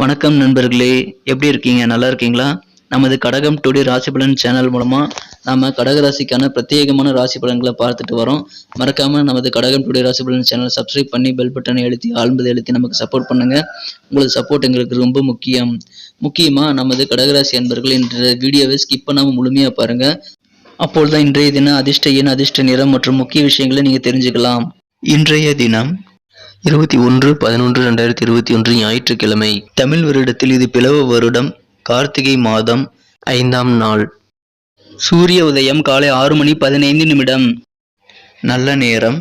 வணக்கம் நண்பர்களே எப்படி இருக்கீங்க? நல்லா இருக்கீங்களா? நமது கடகம் டுடே ராசி பலன் சேனல் மூலமாக நாம் கடக ராசிக்கான பிரத்யேகமான ராசி பலன்களை பார்த்துட்டு வரோம். மறக்காமல் நமது கடகம் டுடே ராசி பலன் சேனல் சப்ஸ்கிரைப் பண்ணி பெல் பட்டனை எழுத்தி ஆழ்ந்தது எழுத்தி நமக்கு சப்போர்ட் பண்ணுங்கள் உங்களது சப்போர்ட் எங்களுக்கு ரொம்ப முக்கியம். முக்கியமாக நமது கடகராசி அன்பர்கள் என்ற வீடியோவை ஸ்கிப் முழுமையாக பாருங்கள் பாருங்க. அப்பொழுதுதான் இன்றைய தினம் அதிர்ஷ்ட எண் அதிர்ஷ்ட நிறம் மற்றும் முக்கிய விஷயங்களை நீங்கள் தெரிஞ்சுக்கலாம். இன்றைய தினம் இருபத்தி ஒன்று பதினொன்று ரெண்டாயிரத்தி இருபத்தி ஒன்று ஞாயிற்றுக்கிழமை. தமிழ் வருடத்தில் இது பிளவ வருடம் கார்த்திகை மாதம் ஐந்தாம் நாள். சூரிய உதயம் காலை ஆறு மணி பதினைந்து நிமிடம். நல்ல நேரம்.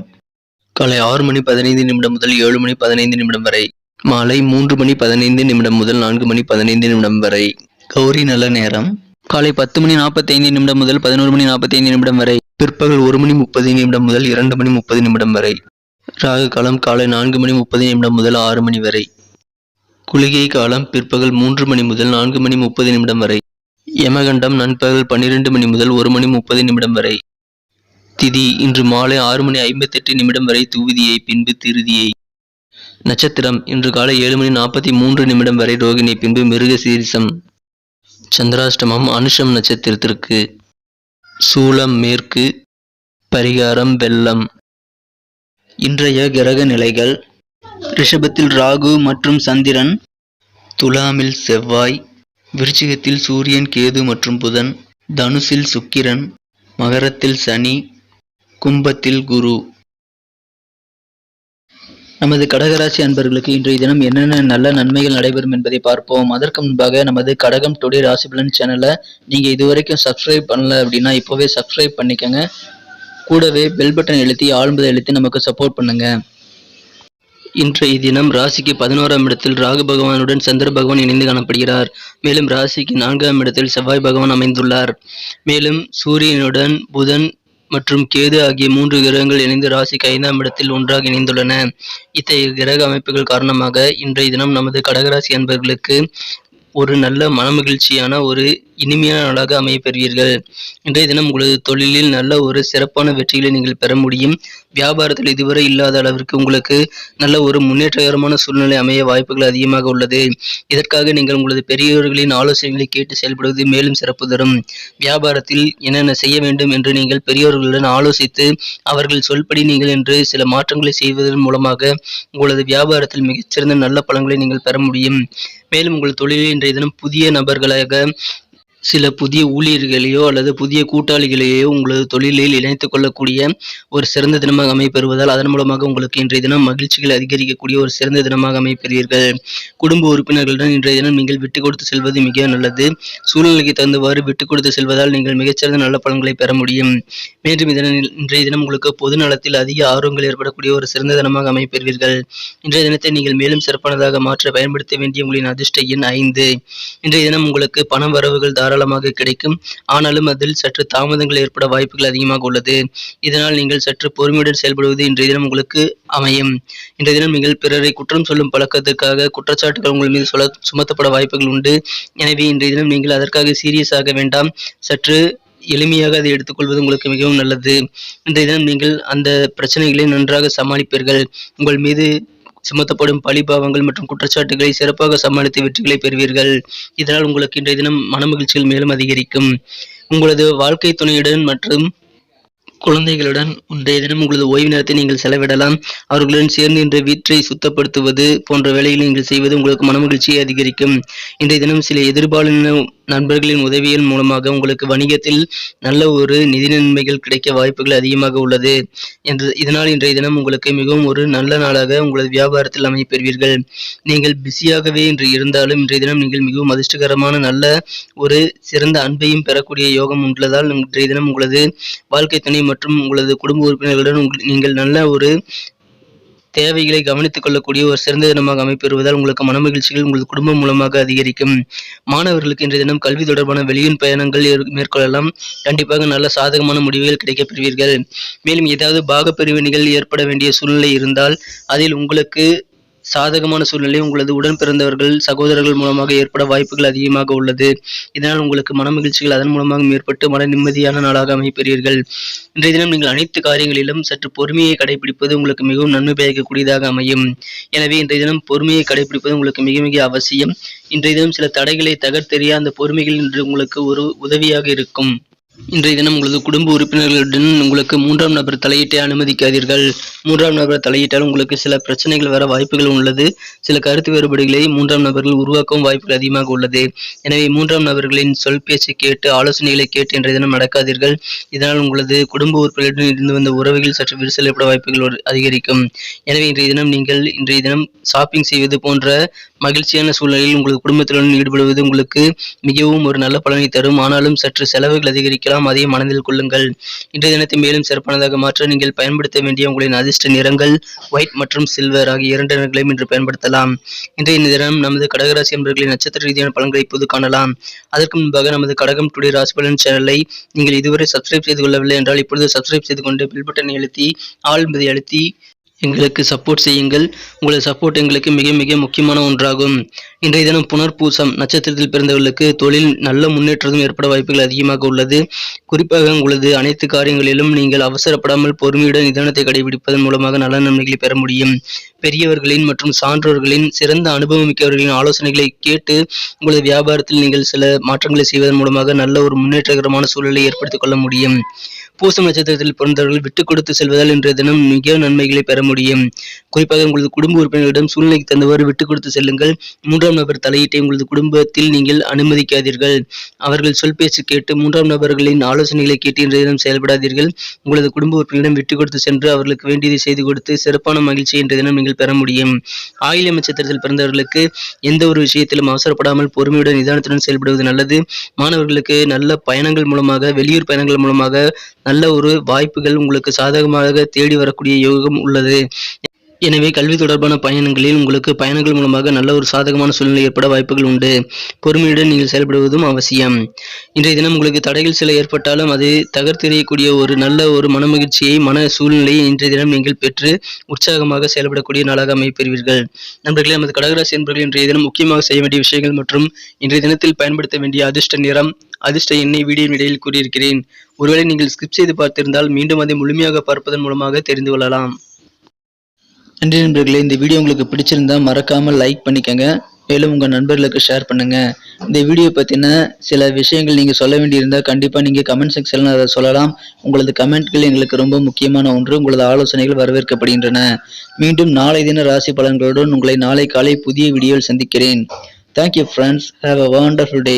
காலை ஆறு மணி பதினைந்து நிமிடம் முதல் ஏழு மணி பதினைந்து நிமிடம் வரை. மாலை மூன்று மணி பதினைந்து நிமிடம் முதல் நான்கு மணி பதினைந்து நிமிடம் வரை. கௌரி நல்ல நேரம். காலை பத்து மணி நாற்பத்தைந்து நிமிடம் முதல் பதினோரு மணி நாற்பத்தைந்து நிமிடம் வரை. பிற்பகல் ஒரு மணி முப்பது நிமிடம் முதல் இரண்டு மணி முப்பது நிமிடம் வரை. ராகு காலம் காலை நான்கு மணி முப்பது நிமிடம் முதல் ஆறு மணி வரை. குளிகை காலம் பிற்பகல் மூன்று மணி முதல் நான்கு மணி முப்பது நிமிடம் வரை. யமகண்டம் நண்பகல் பன்னிரண்டு மணி முதல் ஒரு மணி முப்பது நிமிடம் வரை. திதி இன்று மாலை ஆறு மணி ஐம்பத்தெட்டு நிமிடம் வரை துவிதியை பின்பு திருதியை. நட்சத்திரம் இன்று காலை ஏழு மணி நாற்பத்தி மூன்று நிமிடம் வரை ரோகிணி பின்பு மிருக சீரிசம். சந்திராஷ்டமம் அனுஷம் நட்சத்திரத்திற்கு. சூலம் மேற்கு. பரிகாரம் வெள்ளம். இன்றைய கிரக நிலைகள். ரிஷபத்தில் ராகு மற்றும் சந்திரன். துலாமில் செவ்வாய். விருச்சிகத்தில் சூரியன் கேது மற்றும் புதன். தனுசில் சுக்கிரன். மகரத்தில் சனி. கும்பத்தில் குரு. நமது கடகராசி அன்பர்களுக்கு இன்றைய தினம் என்னென்ன நல்ல நன்மைகள் நடைபெறும் என்பதை பார்ப்போம். அதற்கு முன்பாக நமது கடகம் டுடே ராசிபலன் சேனலை நீங்கள் இதுவரைக்கும் சப்ஸ்கிரைப் பண்ணல அப்படின்னா இப்போவே சப்ஸ்கிரைப் பண்ணிக்கோங்க. கூடவே பெல் பட்டன் எழுத்தி ஆழ்ந்ததை எழுத்தி நமக்கு சப்போர்ட் பண்ணுங்க. இன்றைய தினம் ராசிக்கு பதினோராம் இடத்தில் ராகு பகவானுடன் சந்திர பகவான் இணைந்து காணப்படுகிறார். மேலும் ராசிக்கு நான்காம் இடத்தில் செவ்வாய் பகவான் அமைந்துள்ளார். மேலும் சூரியனுடன் புதன் மற்றும் கேது ஆகிய மூன்று கிரகங்கள் இணைந்து ராசிக்கு ஐந்தாம் இடத்தில் ஒன்றாக இணைந்துள்ளன. இத்தகைய கிரக அமைப்புகள் காரணமாக இன்றைய தினம் நமது கடகராசி அன்பர்களுக்கு ஒரு நல்ல மனமகிழ்ச்சியான ஒரு இனிமையான நாளாக அமைய பெறுவீர்கள் இன்றைய தினம் உங்களது தொழிலில் நல்ல ஒரு சிறப்பான வெற்றிகளை நீங்கள் பெற முடியும். வியாபாரத்தில் இதுவரை இல்லாத அளவிற்கு உங்களுக்கு நல்ல ஒரு முன்னேற்றகரமான சூழ்நிலை அமைய வாய்ப்புகள் அதிகமாக உள்ளது. இதற்காக நீங்கள் உங்களது பெரியவர்களின் ஆலோசனைகளை கேட்டு செயல்படுவது மேலும் சிறப்பு தரும். வியாபாரத்தில் என்னென்ன செய்ய வேண்டும் என்று நீங்கள் பெரியவர்களுடன் ஆலோசித்து அவர்கள் சொல்படி நீங்கள் என்று சில மாற்றங்களை செய்வதன் மூலமாக உங்களது வியாபாரத்தில் மிகச்சிறந்த நல்ல பலன்களை நீங்கள் பெற முடியும். மேலும் உங்கள் தொழிலில் இன்றைய தினம் புதிய நபர்களாக சில புதிய ஊழியர்களையோ அல்லது புதிய கூட்டாளிகளையோ உங்களது தொழிலில் இணைத்துக் கொள்ளக்கூடிய ஒரு சிறந்த தினமாக அமைப்பெறுவதால் அதன் மூலமாக உங்களுக்கு இன்றைய தினம் மகிழ்ச்சிகள் அதிகரிக்கக்கூடிய ஒரு சிறந்த தினமாக அமைப்பெறுவீர்கள் குடும்ப உறுப்பினர்களுடன் இன்றைய தினம் நீங்கள் விட்டு கொடுத்து செல்வது மிக நல்லது. சூழ்நிலைக்கு தகுந்தவாறு விட்டு கொடுத்து செல்வதால் நீங்கள் மிகச்சிறந்த நல்ல பலன்களை பெற முடியும். மேலும் இதனில் இன்றைய தினம் உங்களுக்கு பொது நலத்தில் அதிக ஆர்வங்கள் ஏற்படக்கூடிய ஒரு சிறந்த தினமாக அமைப்பெறுவீர்கள் இன்றைய தினத்தை நீங்கள் மேலும் சிறப்பானதாக மாற்ற பயன்படுத்த வேண்டிய உங்களின் அதிர்ஷ்ட எண் ஐந்து. இன்றைய தினம் உங்களுக்கு பண வரவுகள் தாராளமாக கிடைக்கும். ஆனாலும் அதில் சற்று தாமதங்கள் ஏற்பட வாய்ப்புகள் அதிகமாக உள்ளது. இதனால் நீங்கள் சற்று பொறுமையுடன் செயல்படுவது இன்றைய தினம் உங்களுக்கு அமையும். இன்றைய தினம் நீங்கள் பிறரை குற்றம் சொல்லும் பழக்கத்துக்காக குற்றச்சாட்டுகள் உங்கள் மீது சொல்ல சுமத்தப்பட வாய்ப்புகள் உண்டு. எனவே இன்றைய தினம் நீங்கள் அதற்காக சீரியஸ் ஆக வேண்டாம். சற்று எளிமையாக அதை எடுத்துக்கொள்வது உங்களுக்கு மிகவும் நல்லது. இன்றைய தினம் நீங்கள் அந்த பிரச்சனைகளை நன்றாக சமாளிப்பீர்கள். உங்கள் மீது சுமத்தப்படும் பழிபாவங்கள் மற்றும் குற்றச்சாட்டுகளை சிறப்பாக சமாளித்து வெற்றிகளை பெறுவீர்கள். இதனால் உங்களுக்கு இன்றைய தினம் மனமகிழ்ச்சிகள் மேலும் அதிகரிக்கும். உங்களது வாழ்க்கை துணையுடன் மற்றும் குழந்தைகளுடன் இன்றைய தினம் உங்களது ஓய்வு நேரத்தை நீங்கள் செலவிடலாம். அவர்களுடன் சேர்ந்து இன்று வீட்டை சுத்தப்படுத்துவது போன்ற வேலைகளை நீங்கள் செய்வது உங்களுக்கு மனமகிழ்ச்சியை அதிகரிக்கும். இன்றைய தினம் சில எதிர்பாலின நண்பர்களின் உதவியின் மூலமாக உங்களுக்கு வணிகத்தில் நல்ல ஒரு நிதி நன்மைகள் கிடைக்க வாய்ப்புகள் அதிகமாக உள்ளது. என்று இதனால் இன்றைய தினம் உங்களுக்கு மிகவும் ஒரு நல்ல நாளாக உங்களது வியாபாரத்தில் அமைப்பெறுவீர்கள் நீங்கள் பிஸியாகவே இன்று இருந்தாலும் இன்றைய தினம் நீங்கள் மிகவும் அதிர்ஷ்டகரமான நல்ல ஒரு சிறந்த அன்பையும் பெறக்கூடிய யோகம் உள்ளதால் இன்றைய தினம் உங்களது வாழ்க்கை துணை மற்றும் உங்களது குடும்ப உறுப்பினர்களுடன் நீங்கள் நல்ல ஒரு தேவைகளை கவனித்துக் கொள்ளக்கூடிய ஒரு சிறந்த தினமாக அமைப்பெறுவதால் உங்களுக்கு மனமகிழ்ச்சிகள் உங்களது குடும்பம் மூலமாக அதிகரிக்கும். மாணவர்களுக்கு இன்றைய தினம் கல்வி தொடர்பான வெளியின் பயணங்கள் மேற்கொள்ளலாம். கண்டிப்பாக நல்ல சாதகமான முடிவுகள் கிடைக்கப் பெறுவீர்கள். மேலும் ஏதாவது பாகப்பிரிவினைகள் ஏற்பட வேண்டிய சூழ்நிலை இருந்தால் அதில் உங்களுக்கு சாதகமான சூழ்நிலை உங்களது உடன் பிறந்தவர்கள் சகோதரர்கள் மூலமாக ஏற்பட வாய்ப்புகள் அதிகமாக உள்ளது. இதனால் உங்களுக்கு மன மகிழ்ச்சிகள் அதன் மூலமாக ஏற்பட்டு மன நிம்மதியான நாளாக அமைப்பெறுவீர்கள் இன்றைய தினம் நீங்கள் அனைத்து காரியங்களிலும் சற்று பொறுமையை கடைபிடிப்பது உங்களுக்கு மிகவும் நன்மை பயக்கக்கூடியதாக அமையும். எனவே இன்றைய தினம் பொறுமையை கடைபிடிப்பது உங்களுக்கு மிக மிக அவசியம். இன்றைய தினம் சில தடைகளை தகர்த்தெறிய அந்த பொறுமைகள் இன்று உங்களுக்கு ஒரு உதவியாக இருக்கும். இன்றைய தினம் உங்களது குடும்ப உறுப்பினர்களுடன் உங்களுக்கு மூன்றாம் நபர் தலையீட்டை அனுமதிக்காதீர்கள். மூன்றாம் நபர் தலையிட்டால் உங்களுக்கு சில பிரச்சனைகள் வர வாய்ப்புகள் உள்ளது. சில கருத்து வேறுபாடுகளை மூன்றாம் நபர்கள் உருவாக்கவும் வாய்ப்புகள் அதிகமாக உள்ளது. எனவே மூன்றாம் நபர்களின் சொல் பேச்சை கேட்டு ஆலோசனைகளை கேட்டு இன்றைய தினம் நடக்காதீர்கள். இதனால் உங்களது குடும்ப உறுப்பினர்களுடன் இருந்து வந்த உறவுகள் சற்று விரிசல் ஏற்பட வாய்ப்புகள் ஒரு- அதிகரிக்கும். எனவே இன்றைய தினம் நீங்கள் இன்றைய தினம் ஷாப்பிங் செய்வது போன்ற மகிழ்ச்சியான சூழ்நிலையில் உங்களது குடும்பத்துடன் ஈடுபடுவது உங்களுக்கு மிகவும் ஒரு நல்ல பலனை தரும். ஆனாலும் சற்று செலவுகள் அதிகரிக்கும் வைக்கலாம். அதையும் மனதில் கொள்ளுங்கள். இன்றைய தினத்தை மேலும் சிறப்பானதாக மாற்ற நீங்கள் பயன்படுத்த வேண்டிய உங்களின் அதிர்ஷ்ட நிறங்கள் ஒயிட் மற்றும் சில்வர் ஆகிய இரண்டு நிறங்களையும் இன்று பயன்படுத்தலாம். இன்றைய தினம் நமது கடகராசி என்பவர்களின் நட்சத்திர ரீதியான பலன்களை இப்போது காணலாம். அதற்கு முன்பாக நமது கடகம் டுடே ராசி பலன் சேனலை நீங்கள் இதுவரை சப்ஸ்கிரைப் செய்து கொள்ளவில்லை என்றால் இப்பொழுது சப்ஸ்கிரைப் செய்து கொண்டு பில் பட்டனை அழுத்தி ஆல் என்பதை அழுத்தி எங்களுக்கு சப்போர்ட் செய்யுங்கள். உங்களது சப்போர்ட் எங்களுக்கு மிக மிக முக்கியமான ஒன்றாகும். இன்றைய தினம் புனர்பூசம் நட்சத்திரத்தில் பிறந்தவர்களுக்கு தொழில் நல்ல முன்னேற்றமும் ஏற்பட வாய்ப்புகள் அதிகமாக உள்ளது. குறிப்பாக உங்களது அனைத்து காரியங்களிலும் நீங்கள் அவசரப்படாமல் பொறுமையுடன் நிதானத்தை கடைபிடிப்பதன் மூலமாக நல்ல நன்மைகளை பெற முடியும். பெரியவர்களின் மற்றும் சான்றோர்களின் சிறந்த அனுபவம் மிக்கவர்களின் ஆலோசனைகளை கேட்டு உங்களது வியாபாரத்தில் நீங்கள் சில மாற்றங்களை செய்வதன் மூலமாக நல்ல ஒரு முன்னேற்றகரமான சூழலை ஏற்படுத்திக் கொள்ள முடியும். பூசம் நட்சத்திரத்தில் பிறந்தவர்கள் விட்டுக் கொடுத்து செல்வதால் இன்றைய தினம் மிக நன்மைகளை பெற முடியும். குறிப்பாக உங்களது குடும்ப உறுப்பினர்களிடம் சூழ்நிலைக்கு தந்தவாறு விட்டுக் கொடுத்து செல்லுங்கள். மூன்றாம் நபர் தலையீட்டை உங்களது குடும்பத்தில் நீங்கள் அனுமதிக்காதீர்கள். அவர்கள் சொல் பேச்சு கேட்டு மூன்றாம் நபர்களின் ஆலோசனைகளை கேட்டு இன்றைய தினம் செயல்படாதீர்கள். உங்களது குடும்ப உறுப்பினரிடம் விட்டுக் கொடுத்து சென்று அவர்களுக்கு வேண்டியதை செய்து கொடுத்து சிறப்பான மகிழ்ச்சியை இன்றைய தினம் நீங்கள் பெற முடியும். ஆயில்ய நட்சத்திரத்தில் பிறந்தவர்களுக்கு எந்த ஒரு விஷயத்திலும் அவசரப்படாமல் பொறுமையுடன் நிதானத்துடன் செயல்படுவது நல்லது. மாணவர்களுக்கு நல்ல பயணங்கள் மூலமாக வெளியூர் பயணங்கள் மூலமாக நல்ல ஒரு வாய்ப்புகள் உங்களுக்கு சாதகமாக தேடி வரக்கூடிய யோகம் உள்ளது. எனவே கல்வி தொடர்பான பயணங்களில் உங்களுக்கு பயணங்கள் மூலமாக நல்ல ஒரு சாதகமான சூழ்நிலை ஏற்பட வாய்ப்புகள் உண்டு. பொறுமையுடன் நீங்கள் செயல்படுவதும் அவசியம். இன்றைய தினம் உங்களுக்கு தடைகள் சில ஏற்பட்டாலும் அது தகர்த்தெறியக்கூடிய ஒரு நல்ல ஒரு மனமகிழ்ச்சியை மன சூழ்நிலையை இன்றைய தினம் நீங்கள் பெற்று உற்சாகமாக செயல்படக்கூடிய நாளாக அமைப்பெறுவீர்கள். நண்பர்களே நமது கடகராசி என்பர்கள் இன்றைய தினம் முக்கியமாக செய்ய வேண்டிய விஷயங்கள் மற்றும் இன்றைய தினத்தில் பயன்படுத்த வேண்டிய அதிர்ஷ்ட நிறம் அதிர்ஷ்ட எண்ணை வீடியோ இடையில் கூறியிருக்கிறேன். ஒருவேளை நீங்கள் ஸ்கிப் செய்து பார்த்திருந்தால் மீண்டும் அதை முழுமையாக பார்ப்பதன் மூலமாக தெரிந்து கொள்ளலாம். நன்றி நண்பர்களே இந்த வீடியோ உங்களுக்கு பிடிச்சிருந்தா மறக்காமல் லைக் பண்ணிக்கங்க. மேலும் உங்கள் நண்பர்களுக்கு ஷேர் பண்ணுங்கள் இந்த வீடியோ பற்றின சில விஷயங்கள் நீங்கள் சொல்ல வேண்டியிருந்தால் கண்டிப்பாக நீங்கள் கமெண்ட் செக்ஷனில் அதை சொல்லலாம். உங்களது கமெண்ட்கள் எங்களுக்கு ரொம்ப முக்கியமான ஒன்று. உங்களது ஆலோசனைகள் வரவேற்கப்படுகின்றன. மீண்டும் நாளை தின ராசி பலன்களுடன் உங்களை நாளை காலை புதிய வீடியோவில் சந்திக்கிறேன். Thank you friends have a wonderful day